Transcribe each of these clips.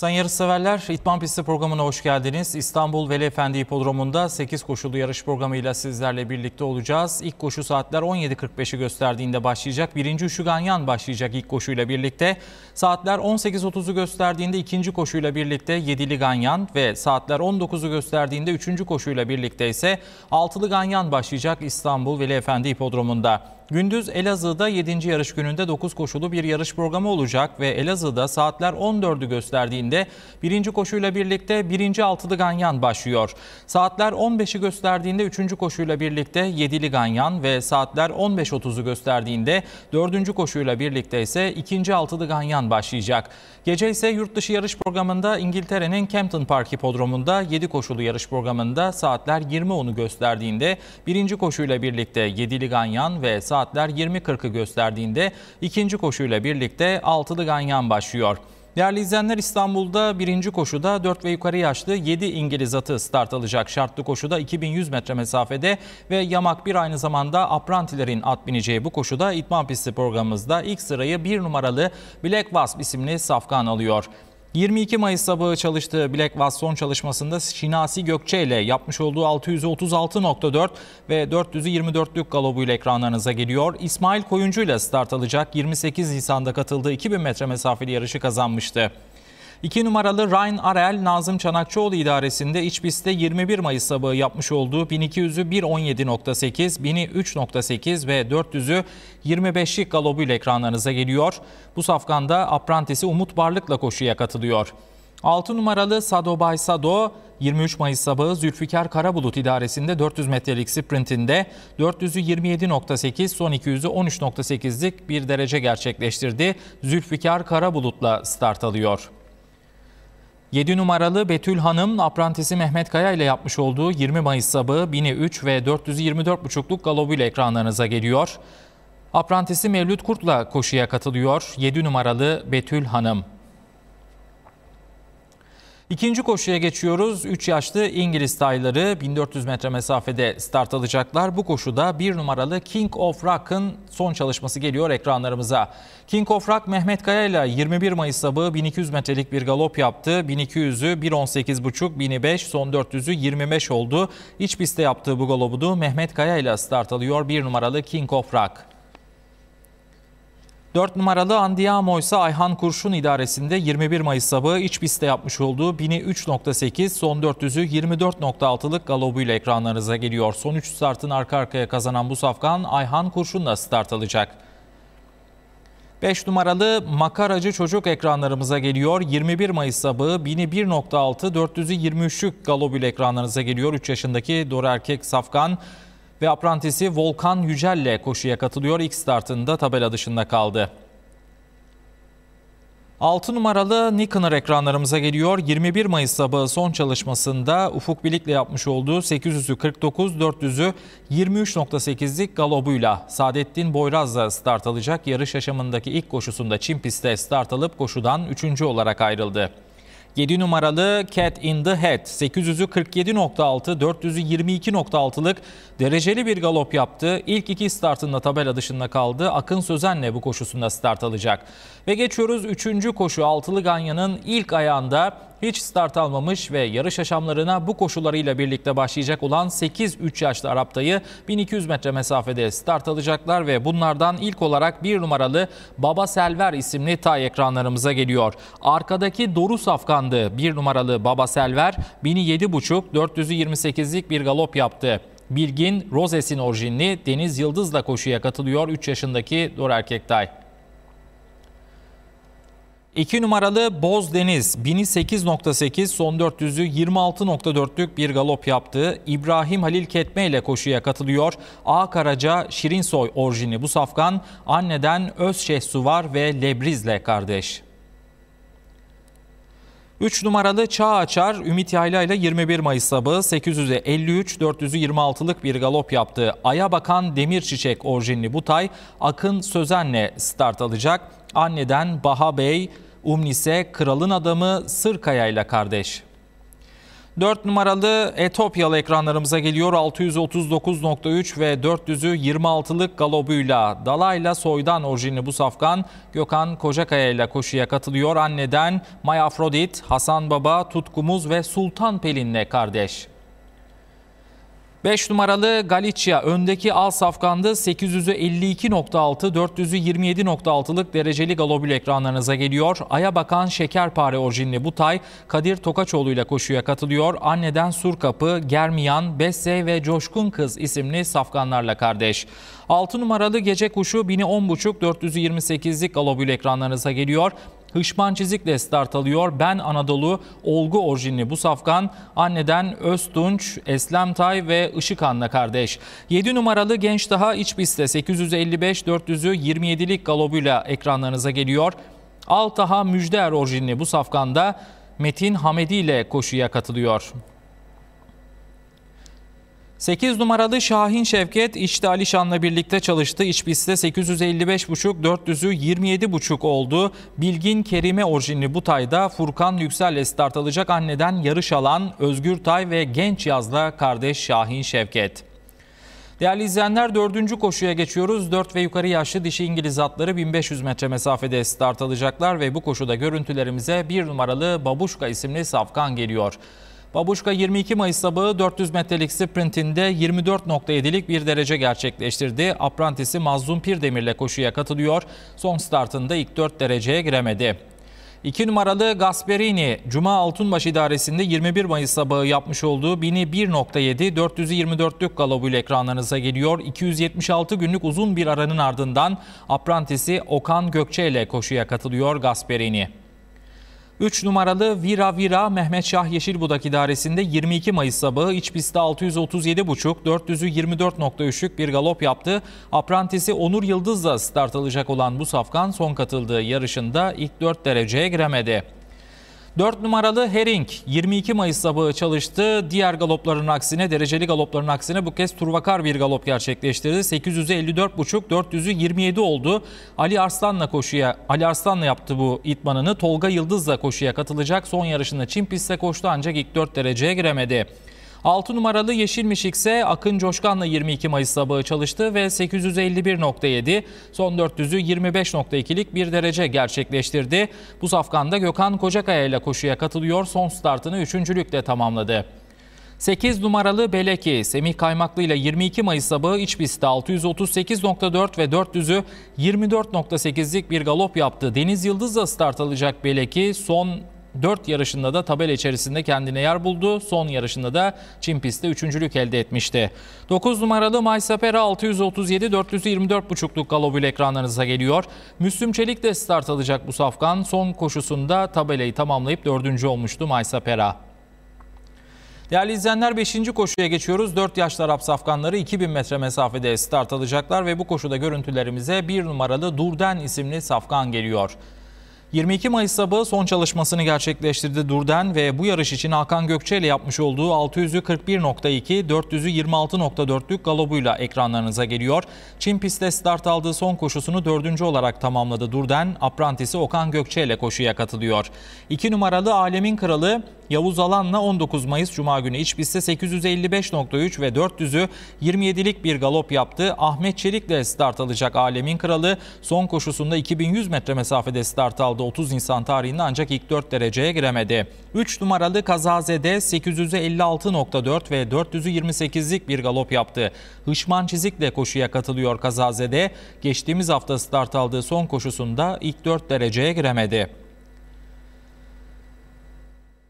Sayın yarışseverler, İtman Pisti programına hoş geldiniz. İstanbul Veli Efendi Hipodromu'nda 8 koşulu yarış programıyla sizlerle birlikte olacağız. İlk koşu saatler 17.45'i gösterdiğinde başlayacak. Birinci Üşü Ganyan başlayacak ilk koşuyla birlikte. Saatler 18.30'u gösterdiğinde ikinci koşuyla birlikte Yedili Ganyan ve saatler 19'u gösterdiğinde üçüncü koşuyla birlikte ise Altılı Ganyan başlayacak İstanbul Veli Efendi Hipodromu'nda. Gündüz Elazığ'da 7. yarış gününde 9 koşulu bir yarış programı olacak ve Elazığ'da saatler 14'ü gösterdiğinde birinci koşuyla birlikte birinci altılı ganyan başlıyor. Saatler 15'i gösterdiğinde üçüncü koşuyla birlikte yedili ganyan ve saatler 15.30'u gösterdiğinde dördüncü koşuyla birlikte ise ikinci altılı ganyan başlayacak. Gece ise yurt dışı yarış programında İngiltere'nin Campton Park Hipodromu'nda 7 koşulu yarış programında saatler 20.10'u gösterdiğinde birinci koşuyla birlikte yedili ganyan ve saatler saatler 20.40'ı gösterdiğinde ikinci koşuyla birlikte altılı ganyan başlıyor. Değerli izleyenler İstanbul'da birinci koşuda 4 ve yukarı yaşlı 7 İngiliz atı start alacak. Şartlı koşuda 2100 metre mesafede ve yamak bir aynı zamanda aprantilerin at bineceği bu koşuda İtman Pisti programımızda ilk sırayı bir numaralı Black Wasp isimli safkan alıyor. 22 Mayıs sabahı çalıştığı Black Vaz son çalışmasında Şinasi Gökçe ile yapmış olduğu 636.4 ve 424'lük galobuyla ekranlarınıza geliyor. İsmail Koyuncu ile start alacak 28 Nisan'da katıldığı 2000 metre mesafeli yarışı kazanmıştı. 2 numaralı Ryan Arel Nazım Çanakçıoğlu idaresinde iç pistte 21 Mayıs sabahı yapmış olduğu 1200'ü 1.17.8, 1000'i 3.8 ve 400'ü 25'lik galobuyla ekranlarınıza geliyor. Bu safkanda aprantisi Umut Barlık'la koşuya katılıyor. 6 numaralı Sado Bay Sado 23 Mayıs sabahı Zülfikar Karabulut idaresinde 400 metrelik sprintinde 400'ü 27.8 son 200'ü 13.8'lik bir derece gerçekleştirdi. Zülfikar Karabulut'la start alıyor. 7 numaralı Betül Hanım aprantisi Mehmet Kaya ile yapmış olduğu 20 Mayıs sabahı 1003 ve 424,5'luk galobuyla ekranlarınıza geliyor. Aprantisi Mevlüt Kurt'la koşuya katılıyor 7 numaralı Betül Hanım. İkinci koşuya geçiyoruz. 3 yaşlı İngiliz tayları 1400 metre mesafede start alacaklar. Bu koşuda bir numaralı King of Rock'ın son çalışması geliyor ekranlarımıza. King of Rock Mehmet Kaya ile 21 Mayıs sabahı 1200 metrelik bir galop yaptı. 1200'ü 1.18.5, 1000'i 5, son 400'ü 25 oldu. İç pistte yaptığı bu galobudu Mehmet Kaya ile start alıyor bir numaralı King of Rock. 4 numaralı Andiamo ise Ayhan Kurşun idaresinde 21 Mayıs sabahı iç pistte yapmış olduğu 1000'i 3.8 son 400'ü 24.6'lık galobuyla ekranlarınıza geliyor. Son 3 startın arka arkaya kazanan bu safkan Ayhan Kurşun'la start alacak. 5 numaralı makaracı çocuk ekranlarımıza geliyor. 21 Mayıs sabahı 1000'i 1.6 400'ü 23'lük galobuyla ekranlarınıza geliyor. 3 yaşındaki doğru erkek safkan ve aprantisi Volkan Yücel'le koşuya katılıyor. İlk startında tabela dışında kaldı. 6 numaralı Nikoner ekranlarımıza geliyor. 21 Mayıs sabahı son çalışmasında Ufuk Bilik'le yapmış olduğu 800'ü 49, 400'ü 23.8'lik galobuyla Saadettin Boyraz'la start alacak. Yarış yaşamındaki ilk koşusunda Çin pistte start alıp koşudan 3. olarak ayrıldı. 7 numaralı Cat in the Head 800'ü 47.6, 400'ü 22.6'lık dereceli bir galop yaptı. İlk iki startında tabela dışında kaldı. Akın Sözen'le bu koşusunda start alacak. Ve geçiyoruz 3. koşu Altılı Ganya'nın ilk ayağında hiç start almamış ve yarış yaşamlarına bu koşularıyla birlikte başlayacak olan 8-3 yaşlı Arap'tayı 1200 metre mesafede start alacaklar ve bunlardan ilk olarak bir numaralı Baba Selver isimli tay ekranlarımıza geliyor. Arkadaki Doru Safkan'dı bir numaralı Baba Selver 1007.5 428'lik bir galop yaptı. Bilgin Rozes'in orijinli Deniz Yıldız'la koşuya katılıyor 3 yaşındaki Dor Erkek Tay. 2 numaralı Boz Deniz 1008.8 son 400'ü 26.4'lük bir galop yaptı. İbrahim Halil Ketme ile koşuya katılıyor. A Karaca Şirinsoy orijini bu safkan anneden Özşeh Suvar ve Lebriz'le kardeş. 3 numaralı Çağ Açar Ümit Yayla ile 21 Mayıs sabahı 800'e 53 426'lık bir galop yaptı. Aya bakan Demir Çiçek orijinli bu tay Akın Sözen'le start alacak. Anneden Baha Bey, Umnise Kralın Adamı Sırkaya ile kardeş. 4 numaralı Etopyalı ekranlarımıza geliyor. 639.3 ve 400'ü 26'lık galobuyla Dalayla soydan orijinli bu safkan Gökhan Kocakaya ile koşuya katılıyor. Anneden Maya Afrodit, Hasan Baba, Tutkumuz ve Sultan Pelin'le kardeş. 5 numaralı Galicia öndeki al safkandı 800'ü 52.6, 400'ü 27.6'lık dereceli galobül ekranlarınıza geliyor. Aya bakan şekerpare orijinli bu tay Kadir Tokaçoğlu ile koşuya katılıyor. Anneden Surkapı, Germiyan, Besse ve Coşkun Kız isimli safkanlarla kardeş. 6 numaralı gece kuşu 1000'i 10.5, 428'lik galobül ekranlarınıza geliyor. Hışman Çizik'le start alıyor. Ben Anadolu Olgu orijinli bu safkan anneden Öztunç, Eslemtay ve Işıkan'la kardeş. 7 numaralı genç daha iç pistte 855-400'ü 27'lik galobuyla ekranlarınıza geliyor. Altaha Müjder orijinli bu safkanda Metin Hamedi ile koşuya katılıyor. 8 numaralı Şahin Şevket içte Alişan'la birlikte çalıştı. İç pistte 855,5 400'ü 27,5 oldu. Bilgin Kerime orijinli bu tayda Furkan Yüksel'le start alacak anneden yarış alan Özgür Tay ve genç yazla kardeş Şahin Şevket. Değerli izleyenler dördüncü koşuya geçiyoruz. 4 ve yukarı yaşlı dişi İngiliz atları 1500 metre mesafede start alacaklar ve bu koşuda görüntülerimize bir numaralı Babuşka isimli safkan geliyor. Babuşka 22 Mayıs sabahı 400 metrelik sprintinde 24.7'lik bir derece gerçekleştirdi. Aprantisi Mazlum Pirdemir'le koşuya katılıyor. Son startında ilk 4 dereceye giremedi. 2 numaralı Gasperini, Cuma Altunbaş idaresinde 21 Mayıs sabahı yapmış olduğu 1000'i 1.7, 424'lük galobuyla ekranlarınıza geliyor. 276 günlük uzun bir aranın ardından Aprantisi Okan Gökçe ile koşuya katılıyor Gasperini. 3 numaralı Vira Vira Mehmet Şah Yeşilbudak idaresinde 22 Mayıs sabahı iç pistte 637,5 400'ü 24.3'lük bir galop yaptı. Aprantisi Onur Yıldız'la start alacak olan bu safkan son katıldığı yarışında ilk 4 dereceye giremedi. 4 numaralı Herring 22 Mayıs sabahı çalıştı. Diğer galopların aksine dereceli galopların aksine bu kez turvakar bir galop gerçekleştirdi. 854,5 400'ü 27 oldu. Ali Arslan'la koşuya Ali Arslan'la yaptı bu itmanını. Tolga Yıldız'la koşuya katılacak. Son yarışında Çin pistte koştu ancak ilk 4 dereceye giremedi. 6 numaralı Yeşilmişik ise Akın Coşkan'la 22 Mayıs sabahı çalıştı ve 851.7 son 400'ü 25.2'lik bir derece gerçekleştirdi. Bu safkanda Gökhan Kocakaya ile koşuya katılıyor. Son startını 3. lükle tamamladı. 8 numaralı Beleki Semih Kaymaklı ile 22 Mayıs sabahı iç pistte 638.4 ve 400'ü 24.8'lik bir galop yaptı. Deniz Yıldız'la start alacak Beleki son 4 yarışında da tabela içerisinde kendine yer buldu. Son yarışında da Çin pistte üçüncülük elde etmişti. 9 numaralı Maysapera 637 424,5'luk galobül ekranlarınıza geliyor. Müslüm Çelik de start alacak bu safkan. Son koşusunda tabelayı tamamlayıp dördüncü olmuştu Maysapera. Değerli izleyenler 5. koşuya geçiyoruz. 4 yaşlı Arap safkanları 2000 metre mesafede start alacaklar ve bu koşuda görüntülerimize 1 numaralı Durden isimli safkan geliyor. 22 Mayıs sabahı son çalışmasını gerçekleştirdi Durden ve bu yarış için Hakan Gökçe ile yapmış olduğu 600'ü 41.2, 400'ü 26.4'lük galobuyla ekranlarınıza geliyor. Çin pistte start aldığı son koşusunu dördüncü olarak tamamladı Durden. Aprantisi Okan Gökçe ile koşuya katılıyor. 2 numaralı Alemin Kralı Yavuz Alan'la 19 Mayıs Cuma günü iç pistte 855.3 ve 400'ü 27'lik bir galop yaptı. Ahmet Çelik'le start alacak Alemin Kralı son koşusunda 2100 metre mesafede start aldı 30 Nisan tarihinde ancak ilk 4 dereceye giremedi. 3 numaralı Kazazede 856.4 ve 400'ü 28'lik bir galop yaptı. Hışman Çizik'le koşuya katılıyor Kazazede. Geçtiğimiz hafta start aldığı son koşusunda ilk 4 dereceye giremedi.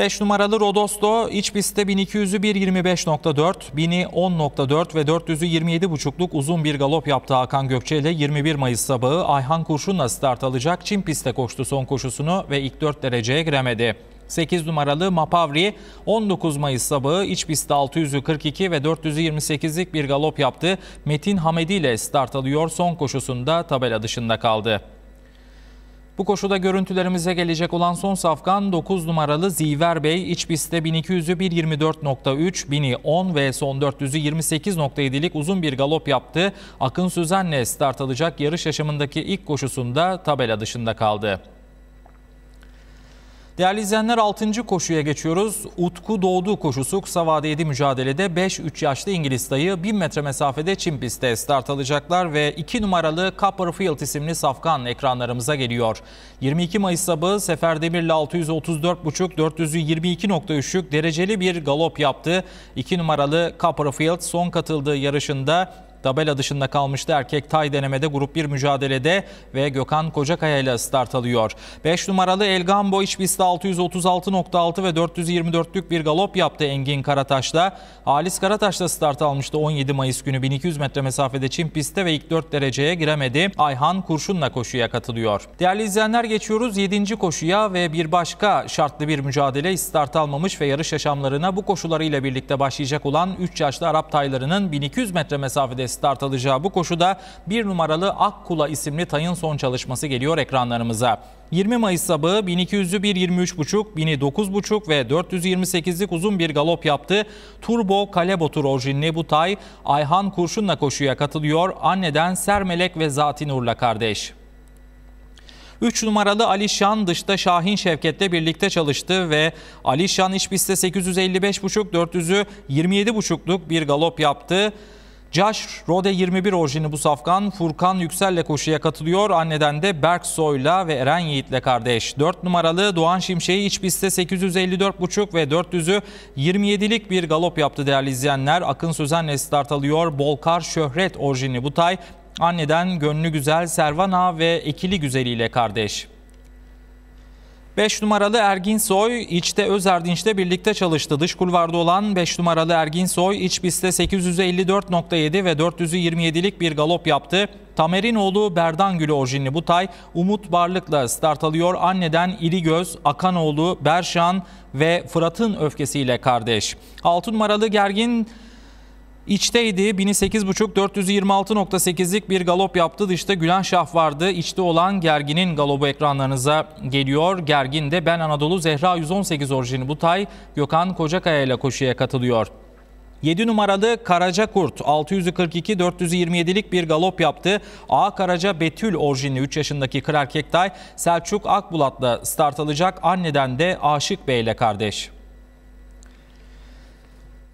5 numaralı Rodosto iç pistte 1200'ü 1.25.4, 1000'i 10.4 ve 400'ü 27.5'luk uzun bir galop yaptı Hakan Gökçe ile 21 Mayıs sabahı Ayhan Kurşun'la start alacak. Çin pistte koştu son koşusunu ve ilk 4 dereceye giremedi. 8 numaralı Mapavri 19 Mayıs sabahı iç pistte 600'ü 42 ve 400'ü 28'lik bir galop yaptı. Metin Hamedi ile start alıyor son koşusunda tabela dışında kaldı. Bu koşuda görüntülerimize gelecek olan son safkan 9 numaralı Ziver Bey iç pistte 1200'ü 1.24.3, 1000'i 10 ve son 400'ü 28.7'lik uzun bir galop yaptı. Akın Süzen'le start alacak yarış yaşamındaki ilk koşusunda tabela dışında kaldı. Değerli izleyenler 6. koşuya geçiyoruz. Utku Doğdu koşusu kısa vadeli mücadelede 5-3 yaşlı İngiliz dayı 1000 metre mesafede çim pistte start alacaklar ve 2 numaralı Copperfield isimli safkan ekranlarımıza geliyor. 22 Mayıs sabahı Sefer Demir'le 634.5 422.3'lük dereceli bir galop yaptı. 2 numaralı Copperfield son katıldığı yarışında Tabela dışında kalmıştı erkek tay denemede grup 1 mücadelede ve Gökhan Kocakaya ile start alıyor. 5 numaralı El Gambo iç pistte 636.6 ve 424'lük bir galop yaptı Engin Karataş'la. Halis Karataş da start almıştı 17 Mayıs günü 1200 metre mesafede Çin pistte ve ilk 4 dereceye giremedi. Ayhan Kurşun'la koşuya katılıyor. Değerli izleyenler geçiyoruz 7. koşuya ve bir başka şartlı bir mücadele start almamış ve yarış yaşamlarına bu koşularıyla birlikte başlayacak olan 3 yaşlı Arap taylarının 1200 metre mesafede start alacağı bu koşuda bir numaralı Akkula isimli tayın son çalışması geliyor ekranlarımıza. 20 Mayıs sabahı 1200'lü bir 23.5, 1000'i 9.5 ve 428'lik uzun bir galop yaptı. Turbo Kalebotur orijinli bu tay Ayhan Kurşun'la koşuya katılıyor. Anneden Sermelek ve Zatinur'la kardeş. 3 numaralı Alişan dışta Şahin Şevket'le birlikte çalıştı ve Alişan iç pistte 855.5 400'ü 27.5'luk bir galop yaptı. Josh Rode 21 orijini bu safkan Furkan Yüksel'le koşuya katılıyor. Anneden de Berk Soy'la ve Eren Yiğit'le kardeş. 4 numaralı Doğan Şimşek'i iç pistte 854,5 ve 400'ü 27'lik bir galop yaptı değerli izleyenler. Akın Sözen'le start alıyor. Bolkar Şöhret orijini bu tay. Anneden Gönlü Güzel Servana ve Ekili Güzeli ile kardeş. 5 numaralı Ergin Soy içte Özerdinç'te birlikte çalıştı. Dış kulvarda olan 5 numaralı Ergin Soy iç pistte 854.7 ve 427'lik bir galop yaptı. Tamer'in oğlu Berdangül orijinli bu tay Umut Barlık'la start alıyor. Anneden İrigöz, Akanoğlu, Berşan ve Fırat'ın öfkesiyle kardeş. 6 numaralı Gergin İçteydi 1008.5 426.8'lik bir galop yaptı. Dışta Gülen Şah vardı. İçte olan Gergin'in galobu ekranlarınıza geliyor. Gergin de Ben Anadolu Zehra 118 orijini bu tay Gökhan Kocakaya ile koşuya katılıyor. 7 numaralı Karaca Kurt 642 427'lik bir galop yaptı. A Karaca Betül orijinli 3 yaşındaki kır erkek tay Selçuk Akbulat'la start alacak. Anneden de Aşık Bey ile kardeş.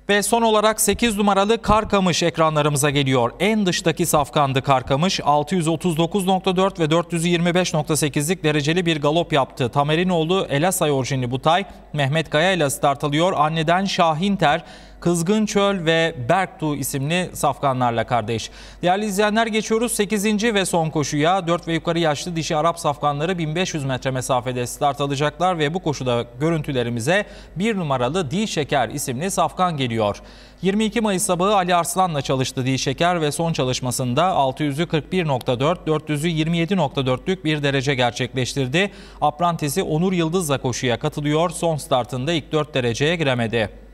Ve son olarak 8 numaralı Karkamış ekranlarımıza geliyor. En dıştaki safkandı Karkamış. 639.4 ve 425.8'lik dereceli bir galop yaptı. Tamerinoğlu Elasay orijinli Butay, Mehmet Kaya ile start alıyor. Anneden Şahin Ter, Kızgın Çöl ve Berktu isimli safkanlarla kardeş. Değerli izleyenler geçiyoruz 8. ve son koşuya. 4 ve yukarı yaşlı dişi Arap safkanları 1500 metre mesafede start alacaklar ve bu koşuda görüntülerimize 1 numaralı Di Şeker isimli safkan geliyor. 22 Mayıs sabahı Ali Arslan'la çalıştı Di Şeker ve son çalışmasında 600'ü 41.4, 400'ü 27.4'lük bir derece gerçekleştirdi. Aprantisi Onur Yıldız'la koşuya katılıyor. Son startında ilk 4 dereceye giremedi.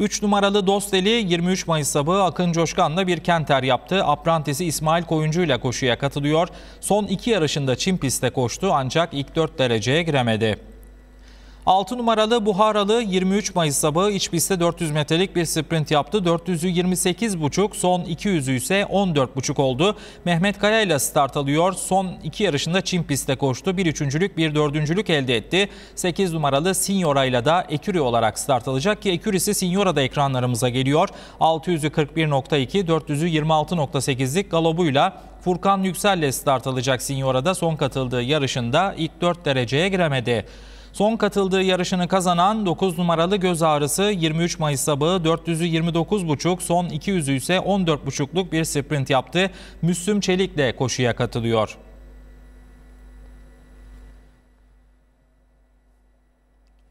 3 numaralı Dosteli 23 Mayıs sabahı Akın Coşkan'la bir kenter yaptı. Aprantisi İsmail Koyuncu ile koşuya katılıyor. Son iki yarışında Çin pistte koştu ancak ilk 4 dereceye giremedi. 6 numaralı Buharalı 23 Mayıs sabahı iç pistte 400 metrelik bir sprint yaptı. 400'ü 28,5 son 200'ü ise 14,5 oldu. Mehmet Kaya ile start alıyor. Son iki yarışında Çin pistte koştu. Bir üçüncülük bir dördüncülük elde etti. 8 numaralı Signora ile de Eküri olarak start alacak ki Ekürisi Signora da ekranlarımıza geliyor. 600'ü 41.2 400'ü 26.8'lik galobuyla Furkan Yüksel ile start alacak Signora'da son katıldığı yarışında ilk 4 dereceye giremedi. Son katıldığı yarışını kazanan 9 numaralı göz ağrısı 23 Mayıs sabahı 400'ü 29,5 son 200'ü ise 14,5'luk bir sprint yaptı. Müslüm Çelik de koşuya katılıyor.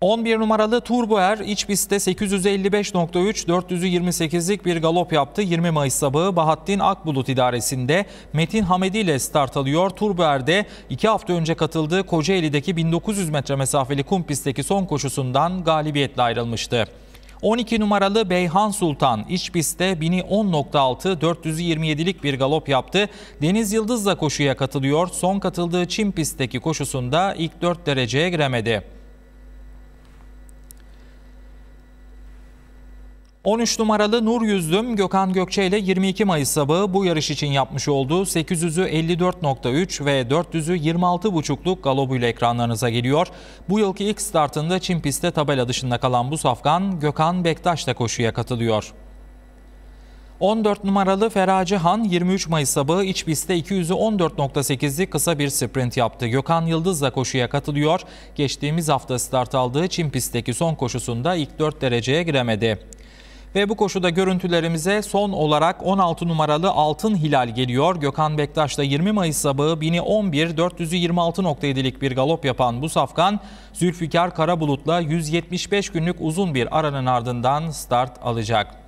11 numaralı Turboer iç pistte 855.3 428'lik bir galop yaptı. 20 Mayıs sabahı Bahattin Akbulut idaresinde Metin Hamedi ile start alıyor. Turboer'de 2 hafta önce katıldığı Kocaeli'deki 1900 metre mesafeli kum pistteki son koşusundan galibiyetle ayrılmıştı. 12 numaralı Beyhan Sultan iç pistte 1010.6 427'lik bir galop yaptı. Deniz Yıldız da koşuya katılıyor. Son katıldığı Çin pistteki koşusunda ilk 4 dereceye giremedi. 13 numaralı Nur Yüzdüm Gökhan Gökçe ile 22 Mayıs sabahı bu yarış için yapmış olduğu 800'ü 54.3 ve 400'ü 26.5'luk galobuyla ekranlarınıza geliyor. Bu yılki ilk startında Çin pistte tabela dışında kalan bu safkan Gökhan Bektaş da koşuya katılıyor. 14 numaralı Feraci Han 23 Mayıs sabahı iç pistte 200'ü 14.8'lik kısa bir sprint yaptı. Gökhan Yıldız da koşuya katılıyor. Geçtiğimiz hafta start aldığı Çin pistteki son koşusunda ilk 4 dereceye giremedi. Ve bu koşuda görüntülerimize son olarak 16 numaralı Altın Hilal geliyor. Gökhan Bektaş da 20 Mayıs sabahı 1000'i 11, 400'ü 26.7'lik bir galop yapan bu safkan Zülfikar Karabulut'la 175 günlük uzun bir aranın ardından start alacak.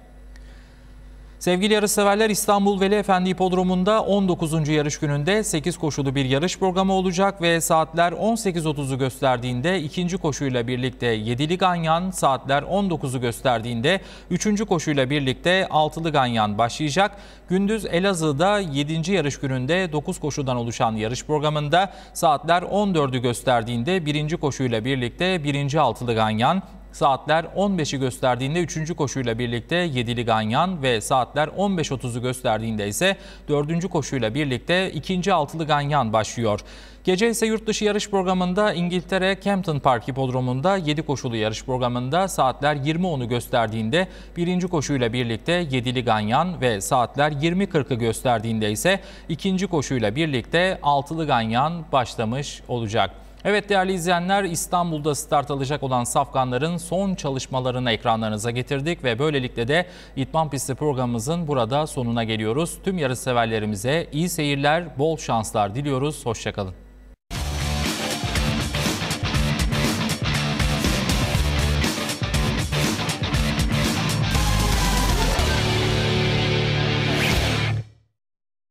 Sevgili yarışseverler İstanbul Veli Efendi Hipodromu'nda 19. yarış gününde 8 koşulu bir yarış programı olacak ve saatler 18.30'u gösterdiğinde ikinci koşuyla birlikte 7'li ganyan, saatler 19'u gösterdiğinde 3. koşuyla birlikte 6'lı ganyan başlayacak. Gündüz Elazığ'da 7. yarış gününde 9 koşudan oluşan yarış programında saatler 14'ü gösterdiğinde 1. koşuyla birlikte 1. altılı ganyan, Saatler 15'i gösterdiğinde 3. koşuyla birlikte 7'li ganyan ve saatler 15.30'u gösterdiğinde ise 4. koşuyla birlikte 2. altılı ganyan başlıyor. Gece ise yurt dışı yarış programında İngiltere Campton Park Hipodromu'nda 7 koşulu yarış programında saatler 20.10'u gösterdiğinde 1. koşuyla birlikte 7'li ganyan ve saatler 20.40'ı gösterdiğinde ise 2. koşuyla birlikte 6'lı ganyan başlamış olacak. Evet değerli izleyenler İstanbul'da start alacak olan safkanların son çalışmalarını ekranlarınıza getirdik ve böylelikle de İtman Pisti programımızın burada sonuna geliyoruz. Tüm yarış severlerimize iyi seyirler, bol şanslar diliyoruz. Hoşçakalın.